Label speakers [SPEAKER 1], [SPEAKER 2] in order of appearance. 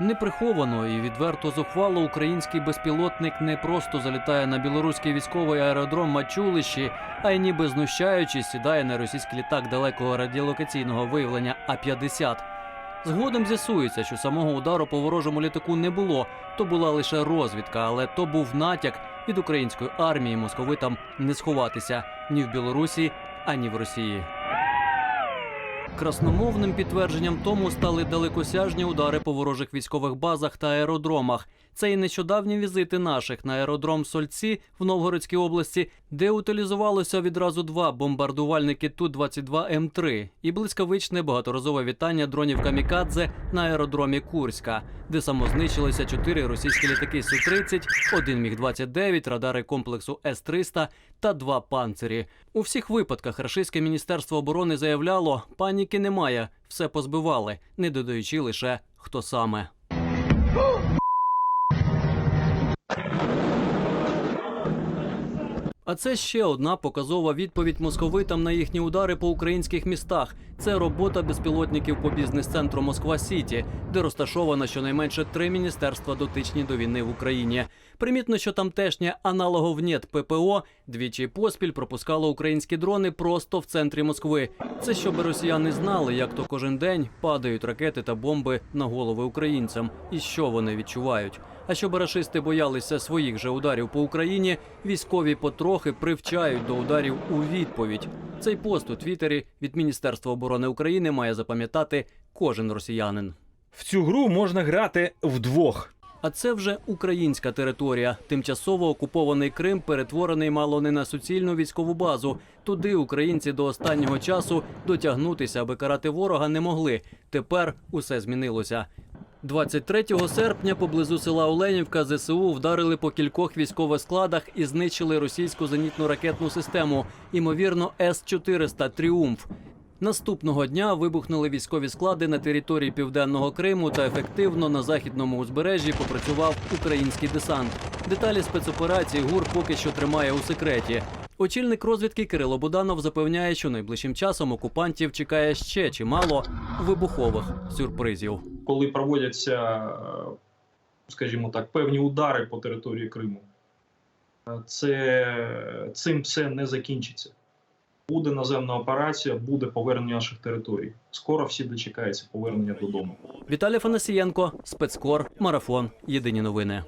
[SPEAKER 1] Неприховано і відверто зухвало український безпілотник не просто залітає на білоруський військовий аеродром Мачулищі, а й ніби знущаючись, сідає на російський літак далекого радіолокаційного виявлення А-50. Згодом з'ясується, що самого удару по ворожому літаку не було. То була лише розвідка, але то був натяк від української армії московитам не сховатися ні в Білорусі, ані в Росії. Красномовним підтвердженням тому стали далекосяжні удари по ворожих військових базах та аеродромах. Це і нещодавні візити наших на аеродром Сольці в Новгородській області, де утилізувалося відразу два бомбардувальники Ту-22 М3 і блискавичне багаторазове вітання дронів Камікадзе на аеродромі Курська, де самознищилися чотири російські літаки Су-30, один Міг-29, радари комплексу С-300 та два панцирі. У всіх випадках Рашистське міністерство оборони заявляло, паніки немає, все позбивали, не додаючи лише хто саме. А це ще одна показова відповідь московитам на їхні удари по українських містах. Це робота безпілотників по бізнес-центру Москва Сіті, де розташовано щонайменше три міністерства дотичні до війни в Україні. Примітно, що тамтешнє аналоговнєт ППО двічі поспіль пропускало українські дрони просто в центрі Москви. Це щоб росіяни знали, як то кожен день падають ракети та бомби на голови українцям, і що вони відчувають. А щоб рашисти боялися своїх же ударів по Україні, військові потрохи привчають до ударів у відповідь. Цей пост у Твіттері від Міністерства оборони України має запам'ятати кожен росіянин.
[SPEAKER 2] В цю гру можна грати вдвох.
[SPEAKER 1] А це вже українська територія. Тимчасово окупований Крим перетворений мало не на суцільну військову базу. Туди українці до останнього часу дотягнутися, аби карати ворога не могли. Тепер усе змінилося. 23 серпня поблизу села Оленівка ЗСУ вдарили по кількох військових складах і знищили російську зенітну ракетну систему, ймовірно, С-400 Тріумф. Наступного дня вибухнули військові склади на території південного Криму та ефективно на західному узбережжі попрацював український десант. Деталі спецоперації ГУР поки що тримає у секреті. Очільник розвідки Кирило Буданов запевняє, що найближчим часом окупантів чекає ще чимало вибухових сюрпризів.
[SPEAKER 3] Коли проводяться, е, скажімо так, певні удари по території Криму, це цим все не закінчиться. Буде наземна операція, буде повернення наших територій. Скоро всі дочекаються повернення додому.
[SPEAKER 1] Віталій Фанасієнко, спецкор, марафон. Єдині новини.